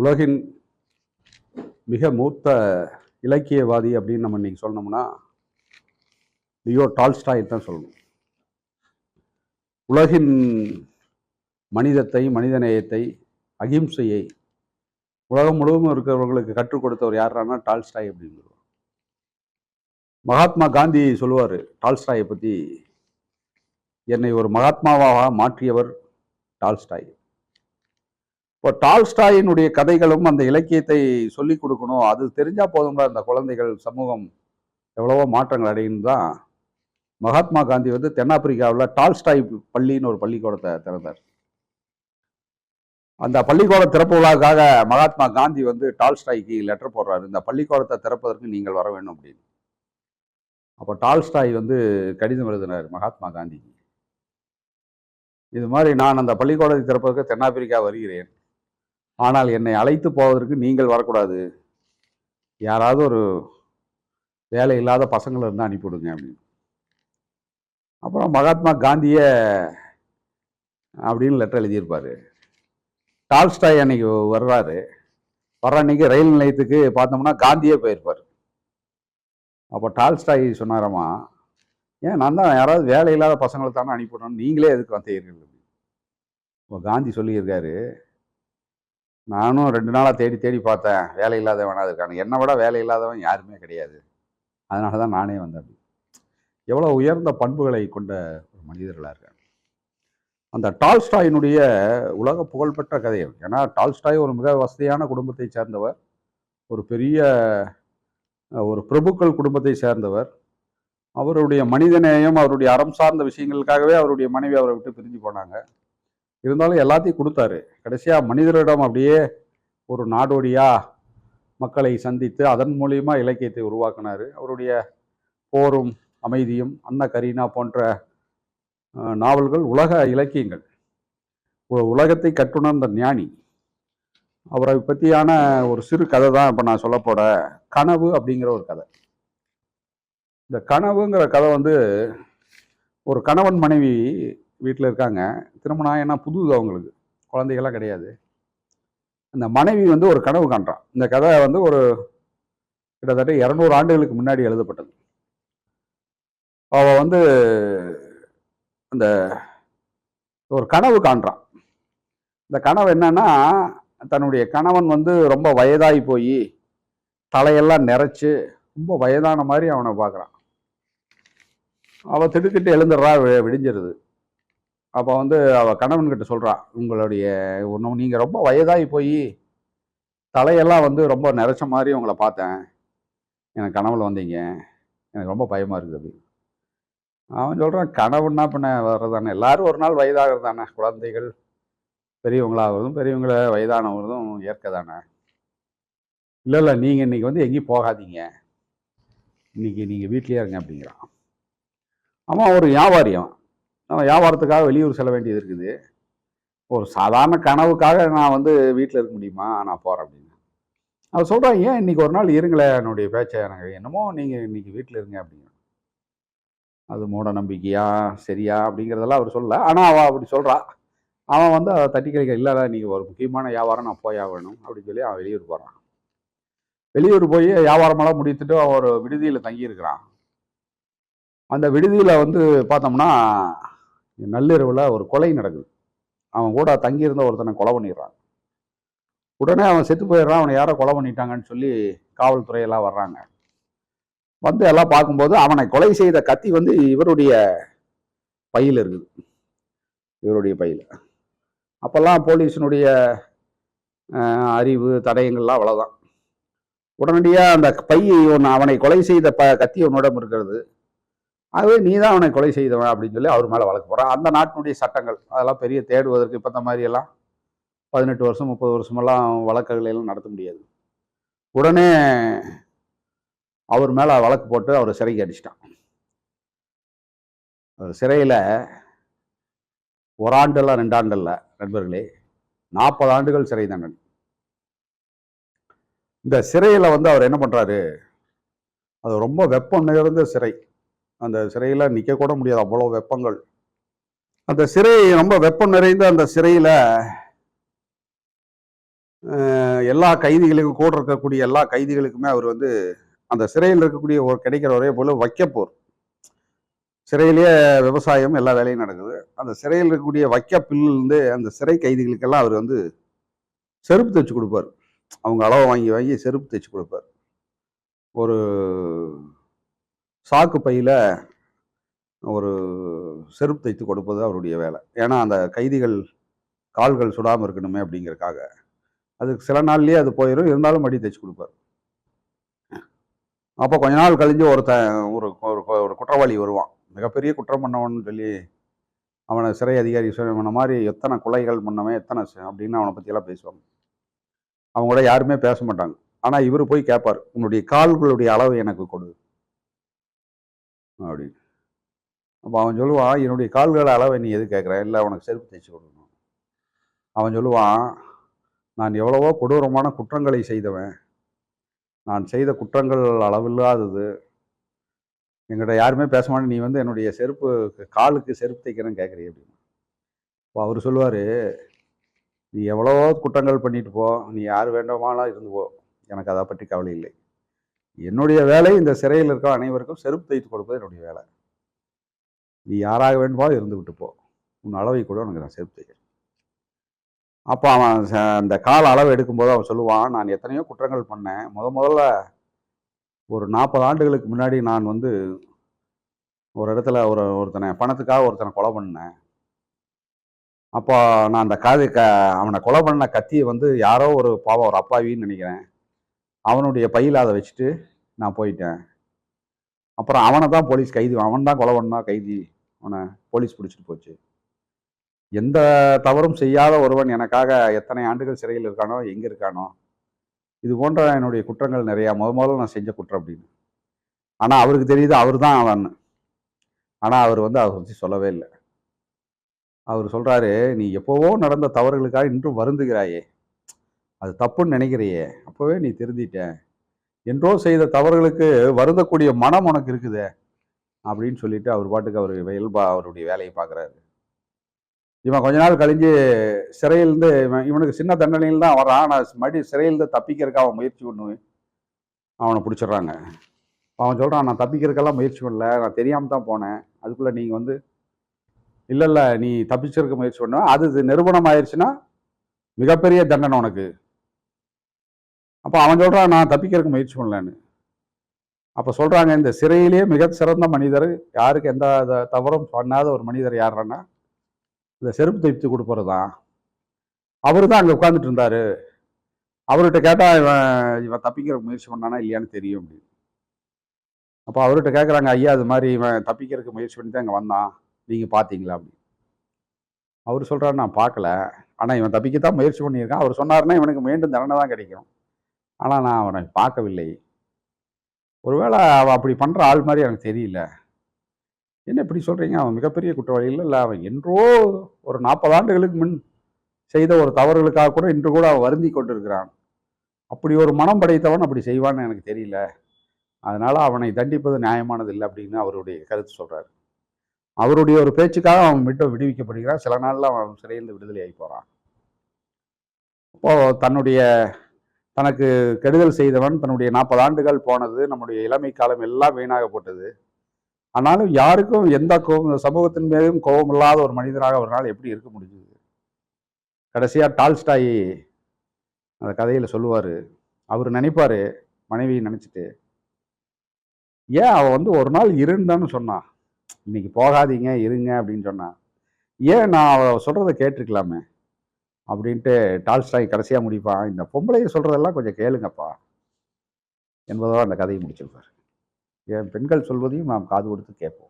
உலகின் மிக மூத்த இலக்கியவாதி அப்படின்னு நம்ம இன்றைக்கி சொன்னோம்னா லியோ டால்ஸ்டாய் தான் சொல்லணும். உலகின் மனிதத்தை மனிதநேயத்தை அகிம்சையை உலகம் முழுவதும் இருக்கிறவர்களுக்கு கற்றுக் கொடுத்தவர் யாரானா டால்ஸ்டாய் அப்படின்னு மகாத்மா காந்தி சொல்லுவார் டால்ஸ்டாயை பற்றி என்னை ஒரு மகாத்மாவாக மாற்றியவர் டால்ஸ்டாய். இப்போ டால்ஸ்டாயினுடைய கதைகளும் அந்த இலக்கியத்தை சொல்லிக் கொடுக்கணும். அது தெரிஞ்சா போதும்ல அந்த குழந்தைகள் சமூகம் எவ்வளவோ மாற்றங்கள் அடையும் தான். மகாத்மா காந்தி வந்து தென்னாப்பிரிக்காவில் டால்ஸ்டாய் பள்ளின்னு ஒரு பள்ளிக்கூடத்தை திறந்தார். அந்த பள்ளிக்கூட திறப்பு விழாவுக்காக மகாத்மா காந்தி வந்து டால்ஸ்டாய்க்கு லெட்டர் போடுறாரு. இந்த பள்ளிக்கூடத்தை திறப்பதற்கு நீங்கள் வர வேண்டும் அப்படின்னு. அப்போ டால்ஸ்டாய் வந்து கடிதம் எழுதினார் மகாத்மா காந்திக்கு இது மாதிரி நான் அந்த பள்ளிக்கூடத்தை திறப்பதற்கு தென்னாப்பிரிக்கா வருகிறேன். ஆனால் என்னை அழைத்து போவதற்கு நீங்கள் வரக்கூடாது. யாராவது ஒரு வேலை இல்லாத பசங்களை இருந்தால் அனுப்பிவிடுங்க அப்படின்னு. அப்புறம் மகாத்மா காந்தியை அப்படின்னு லெட்டர் எழுதியிருப்பார். டால்ஸ்டாய் அன்னைக்கு வர்றாரு. வர்ற அன்னைக்கு ரயில் நிலையத்துக்கு பார்த்தோம்னா காந்தியே போயிருப்பார். அப்போ டால்ஸ்டாய் சொன்னாராமா ஏன் நான் தான் யாராவது வேலை இல்லாத பசங்களை தானே அனுப்பிவிடணும். நீங்களே எதுக்கு வந்தீர்கள்? இப்போ காந்தி சொல்லியிருக்காரு நானும் ரெண்டு நாளாக தேடி தேடி பார்த்தேன். வேலை இல்லாதவனாக இருக்காங்க என்னை விட வேலை இல்லாதவன் யாருமே கிடையாது. அதனால தான் நானே வந்தேன் எவ்வளோ உயர்ந்த பண்புகளை கொண்ட ஒரு மனிதர்களாக இருக்காங்க. அந்த டால்ஸ்டாயினுடைய உலக புகழ்பெற்ற கதை ஏன்னா டால்ஸ்டாய் ஒரு மிக வசதியான குடும்பத்தை சேர்ந்தவர். ஒரு பெரிய ஒரு பிரபுக்கள் குடும்பத்தை சேர்ந்தவர். அவருடைய மனிதநேயம் அவருடைய அறம் சார்ந்த விஷயங்களுக்காகவே அவருடைய மனைவி அவரை விட்டு பிரிஞ்சு போனாங்க. இருந்தாலும் எல்லாத்தையும் கொடுத்தாரு. கடைசியாக மனிதரிடம் அப்படியே ஒரு நாடோடியாக மக்களை சந்தித்து அதன் மூலியமா இலக்கியத்தை உருவாக்கினார். அவருடைய போரும் அமைதியும் அன்ன கரீனா போன்ற நாவல்கள் உலக இலக்கியங்கள். உலகத்தை கட்டுணர்ந்த ஞானி. அவரை பற்றியான ஒரு சிறு கதை தான் இப்போ நான் சொல்ல போட கனவு அப்படிங்கிற ஒரு கதை. இந்த கனவுங்கிற கதை வந்து ஒரு கணவன் மனைவி வீட்டில் இருக்காங்க. திருமணம் ஏன்னா புது அவங்களுக்கு. குழந்தைகள்லாம் கிடையாது. அந்த மனைவி வந்து ஒரு கனவு காண்றான். இந்த கதை வந்து ஒரு கிட்டத்தட்ட இரநூறு ஆண்டுகளுக்கு முன்னாடி எழுதப்பட்டது. அவள் வந்து அந்த ஒரு கனவு காண்றான். இந்த கனவு என்னன்னா தன்னுடைய கணவன் வந்து ரொம்ப வயதாகி போய் தலையெல்லாம் நிறைச்சு ரொம்ப வயதான மாதிரி அவனை பார்க்குறான். அவள் திடுக்கிட்டு எழுந்துடுறா விடிஞ்சிருது அப்போ வந்து அவள் கணவன்கிட்ட சொல்கிறான் உங்களுடைய ஒன்று நீங்கள் ரொம்ப வயதாகி போய் தலையெல்லாம் வந்து ரொம்ப நிறைச்ச மாதிரி உங்களை பார்த்தேன். எனக்கு கனவில் வந்தீங்க. எனக்கு ரொம்ப பயமாக இருக்குது அப்படி அவன் சொல்கிறான் கனவுன்னா பின்ன வர்றதானே எல்லாரும் ஒரு நாள் வயதாகிறது தானே. குழந்தைகள் பெரியவங்களாகிறதும் பெரியவங்கள வயதானவர்களும் ஏற்க தானே இல்லை இல்லை நீங்கள் இன்றைக்கி வந்து எங்கேயும் போகாதீங்க. இன்றைக்கி நீங்கள் வீட்லேயே இருங்க அப்படிங்கிறான். அவன் ஒரு வியாபாரியம் நம்ம வியாபாரத்துக்காக வெளியூர் செல்ல வேண்டியது இருக்குது. ஒரு சாதாரண கனவுக்காக நான் வந்து வீட்டில் இருக்க முடியுமா? நான் போகிறேன் அப்படின்னு. அவர் சொல்கிறான் ஏன் இன்றைக்கி ஒரு நாள் இருங்களேன் என்னுடைய பேச்சை எனக்கு என்னமோ நீங்கள் இன்றைக்கி வீட்டில் இருங்க அப்படிங்க அது மூட நம்பிக்கையா சரியா அப்படிங்கிறதெல்லாம் அவர் சொல்லல. ஆனால் அவள் அப்படி சொல்கிறா அவன் வந்து அதை தட்டி கழிக்க இல்லை நீங்கள் ஒரு முக்கியமான வியாபாரம் நான் போயா வேணும் அப்படின்னு சொல்லி அவன் வெளியூர் போகிறான் வெளியூர் போய் வியாபாரமெல்லாம் முடித்துட்டு அவன் ஒரு விடுதியில் தங்கியிருக்கிறான். அந்த விடுதியில் வந்து பார்த்தோம்னா நள்ளிரவில் ஒரு கொலை நடக்குது. அவன் கூட தங்கியிருந்த ஒருத்தனை கொலை பண்ணிடுறான். உடனே அவன் செத்து போயிடுறான். அவனை யாரோ கொலை பண்ணிட்டாங்கன்னு சொல்லி காவல்துறையெல்லாம் வர்றாங்க. வந்து எல்லாம் பார்க்கும்போது அவனை கொலை செய்த கத்தி வந்து இவருடைய பையில் இருக்குது. இவருடைய பையில். அப்போல்லாம் போலீஸினுடைய அறிவு தடயங்கள்லாம் அவ்வளோதான் உடனடியாக அந்த பையை ஒன்று அவனை கொலை செய்த ப கத்தி உன்னிடம் இருக்கிறது. ஆகவே நீ தான் அவனை கொலை செய்தவன் அப்படின்னு சொல்லி அவர் மேலே வழக்கு போகிறான் அந்த நாட்டினுடைய சட்டங்கள் அதெல்லாம் பெரிய தேடுவதற்கு இப்போ இந்த மாதிரியெல்லாம் பதினெட்டு வருஷம் முப்பது வருஷமெல்லாம் வழக்குகளை எல்லாம் நடத்த முடியாது. உடனே அவர் மேலே வழக்கு போட்டு அவர் சிறைக்கு அடிச்சிட்டான். அவர் சிறையில் ஒரு ஆண்டுல ரெண்டு ஆண்டுல நண்பர்களே நாற்பது ஆண்டுகள் சிறை தண்டனை. இந்த சிறையில் வந்து அவர் என்ன பண்ணுறாரு அது ரொம்ப வெப்பம் நிறைந்த சிறை. அந்த சிறையில் நிற்க கூட முடியாது அவ்வளோ வெப்பங்கள். அந்த சிறை ரொம்ப வெப்பம் நிறைந்த அந்த சிறையில் எல்லா கைதிகளுக்கும் கூட இருக்கக்கூடிய எல்லா கைதிகளுக்குமே அவர் வந்து அந்த சிறையில் இருக்கக்கூடிய ஒரு கிடைக்கிற ஒரே போல் வைக்கப்போர். சிறையிலேயே விவசாயம் எல்லா வேலையும் நடக்குது. அந்த சிறையில் இருக்கக்கூடிய வைக்கப்பிலிருந்து அந்த சிறை கைதிகளுக்கெல்லாம் அவர் வந்து செருப்பு தைச்சு கொடுப்பார். அவங்க அளவை வாங்கி வாங்கி செருப்பு தைச்சு கொடுப்பார். ஒரு சாக்கு பையில் ஒரு செருப்பு தைத்து கொடுப்பது அவருடைய வேலை. ஏன்னா அந்த கைதிகள் கால்கள் சுடாமல் இருக்கணுமே அப்படிங்கிறக்காக. அதுக்கு சில நாள்லேயே அது போயிடும் இருந்தாலும் மடி தைச்சு கொடுப்பார். அப்போ கொஞ்ச நாள் கழிஞ்சு ஒருத்தன் ஒரு ஒரு ஒரு குற்றவாளி வருவான். மிகப்பெரிய குற்றம் பண்ணவன்னு சொல்லி அவனை சிறை அதிகாரி சொன்ன மாதிரி எத்தனை கொலைகள் பண்ணவன் எத்தனை அப்படின்னு அவனை பற்றியெல்லாம் பேசுவாங்க. அவங்க கூட யாருமே பேச மாட்டாங்க. ஆனால் இவர் போய் கேட்பார் உன்னுடைய கால்களுடைய அளவு எனக்கு கொடு. அப்படின்னு. அப்போ அவன் சொல்லுவான் என்னுடைய கால்கள் அளவை நீ எது கேட்குற? இல்லை உனக்கு செருப்பு தைச்சு கொடுக்கணும். அவன் சொல்லுவான் நான் எவ்வளவோ கொடூரமான குற்றங்களை செய்தவன். நான் செய்த குற்றங்கள் அளவில்லாதது. எங்கிட்ட யாருமே பேச மாட்டேன். நீ வந்து என்னுடைய செருப்பு காலுக்கு செருப்பு தைக்கிறேன்னு கேட்குறீ அப்படின்னு இப்போ அவர் சொல்லுவார் நீ எவ்வளவோ குற்றங்கள் பண்ணிட்டு போ. நீ யார் வேண்டுமானாலும் இருந்து போ. எனக்கு அதை பற்றி கவலை இல்லை. என்னுடைய வேலை இந்த சிறையில் இருக்க அனைவருக்கும் செருப்பு தைத்து கொடுப்பது என்னுடைய வேலை. நீ யாராக வேண்டுமோ இருந்து விட்டு போ. உன் அளவை கூட உனக்கு நான் செருப்பு தைக்கிறேன். அப்போ அவன் ச- அந்த கால அளவு எடுக்கும்போது அவன் சொல்லுவான் நான் எத்தனையோ குற்றங்கள் பண்ணேன். முத முதல்ல ஒரு நாற்பது ஆண்டுகளுக்கு முன்னாடி நான் வந்து ஒரு இடத்துல ஒரு ஒருத்தனை பணத்துக்காக ஒருத்தனை கொலை பண்ணேன். அப்போ நான் அந்த காது க அவனை கொலை பண்ண கத்தியை வந்து யாரோ ஒரு பாவம் ஒரு அப்பாவின்னு நினைக்கிறேன். அவனுடைய பையில் அதை வச்சுட்டு நான் போயிட்டேன். அப்புறம் அவனை தான் போலீஸ் கைது அவன் தான் கொலை பண்ணா கைதி அவனை போலீஸ் பிடிச்சிட்டு போச்சு. எந்த தவறும் செய்யாத ஒருவன் எனக்காக எத்தனை ஆண்டுகள் சிறையில் இருக்கானோ எங்கே இருக்கானோ இது போன்ற என்னுடைய குற்றங்கள் நிறையா முத முதல்ல நான் செஞ்ச குற்றம் அப்படின்னு. ஆனால் அவருக்கு தெரியுது அவர் தான் அவன். ஆனால் அவர் வந்து அதை பற்றி சொல்லவே இல்லை. அவர் சொல்கிறாரு நீ எப்போவோ நடந்த தவறுகளுக்காக இன்றும் வருந்துகிறாயே. அது தப்புன்னு நினைக்கிறையே. அப்போவே நீ திருந்திட்ட. என்றோ செய்த தவறுகளுக்கு வருந்தக்கூடிய மனம் உனக்கு இருக்குதே. அப்படின்னு சொல்லிட்டு அவர் பாட்டுக்கு அவர் இயல்பா அவருடைய வேலையை பார்க்குறாரு. இவன் கொஞ்ச நாள் கழிஞ்சு சிறையிலேருந்து இவன் இவனுக்கு சின்ன தண்டனையில் தான் வரான் ஆனால் மறுபடியும் சிறையிலேருந்து தப்பிக்கிறதுக்கு அவன் முயற்சி பண்ணுவேன் அவனை பிடிச்சிடுறாங்க. அவன் சொல்கிறான் நான் தப்பிக்கிறதுக்கெல்லாம் முயற்சி பண்ணல. நான் தெரியாமல் தான் போனேன். அதுக்குள்ளே நீங்கள் வந்து இல்லை இல்லை நீ தப்பிச்சிருக்க முயற்சி பண்ண. அது நிறுவனம் ஆயிடுச்சுன்னா மிகப்பெரிய தண்டனை உனக்கு. அப்போ அவன் சொல்கிறான் நான் தப்பிக்கிறதுக்கு முயற்சி பண்ணலன்னு. அப்போ சொல்கிறாங்க இந்த சிறையிலேயே மிக சிறந்த மனிதர் யாருக்கு எந்த தவறும் பண்ணாத ஒரு மனிதர் யாருன்னா இந்த செருப்பு தைத்து கொடுப்பது தான். அவர் தான் அங்கே உட்காந்துட்டு இருந்தார். அவர்கிட்ட கேட்டால் இவன் இவன் தப்பிக்கிற முயற்சி பண்ணானா இல்லையான்னு தெரியும் அப்படின்னு. அப்போ அவர்கிட்ட கேட்குறாங்க ஐயா அது மாதிரி இவன் தப்பிக்கிறதுக்கு முயற்சி பண்ணி தான் இங்கே வந்தான். நீங்கள் பார்த்தீங்களா அப்படி அவர் சொல்கிறாரு நான் பார்க்கல ஆனால் இவன் தப்பிக்கத்தான் முயற்சி பண்ணியிருக்கான். அவர் சொன்னாருன்னா இவனுக்கு மீண்டும் தண்டனை தான் கிடைக்கும். ஆனால் நான் அவனை பார்க்கவில்லை. ஒருவேளை அவன் அப்படி பண்ணுற ஆள் மாதிரி எனக்கு தெரியல. என்ன இப்படி சொல்கிறீங்க அவன் மிகப்பெரிய குற்றவாளிகள் இல்லை அவன் என்றோ ஒரு நாற்பது ஆண்டுகளுக்கு முன் செய்த ஒரு தவறுகளுக்காக கூட இன்று கூட அவன் வருந்தி கொண்டிருக்கிறான். அப்படி ஒரு மனம் படைத்தவன் அப்படி செய்வான்னு எனக்கு தெரியல. அதனால் அவனை தண்டிப்பது நியாயமானது இல்லை அப்படின்னு அவருடைய கருத்து சொல்கிறார் அவருடைய ஒரு பேச்சுக்காக அவன் விட்டு விடுவிக்கப்படுகிறான். சில நாளில் அவன் சிறையிலிருந்து விடுதலை ஆகி போகிறான் அப்போது தன்னுடைய தனக்கு கெடுதல் செய்தவன் தன்னுடைய நாற்பது ஆண்டுகள் போனது நம்முடைய இளமை காலம் எல்லாம் வீணாக போட்டது. ஆனாலும் யாருக்கும் எந்த கோபம் சமூகத்தின் மீதும் கோபம் இல்லாத ஒரு மனிதராக அவரால் எப்படி இருக்க முடிஞ்சது? கடைசியாக டால்ஸ்டாயி அந்த கதையில் சொல்லுவார் அவர் நினைப்பார் மனைவியை நினச்சிட்டு ஏன் அவள் வந்து ஒரு நாள் இருந்தான்னு சொன்னான் இன்னைக்கு போகாதீங்க இருங்க அப்படின்னு சொன்னான் ஏன் நான் அவள் சொல்கிறத கேட்டிருக்கலாமே? அப்படின்ட்டு டால்ஸ்டாய் கடைசியாக முடிப்பான் இந்த பொம்பளைய சொல்கிறதெல்லாம் கொஞ்சம் கேளுங்கப்பா. என்பதோட அந்த கதையை முடிச்சிருப்பார். என் பெண்கள் சொல்வதையும் நாம் காது கொடுத்து கேட்போம்.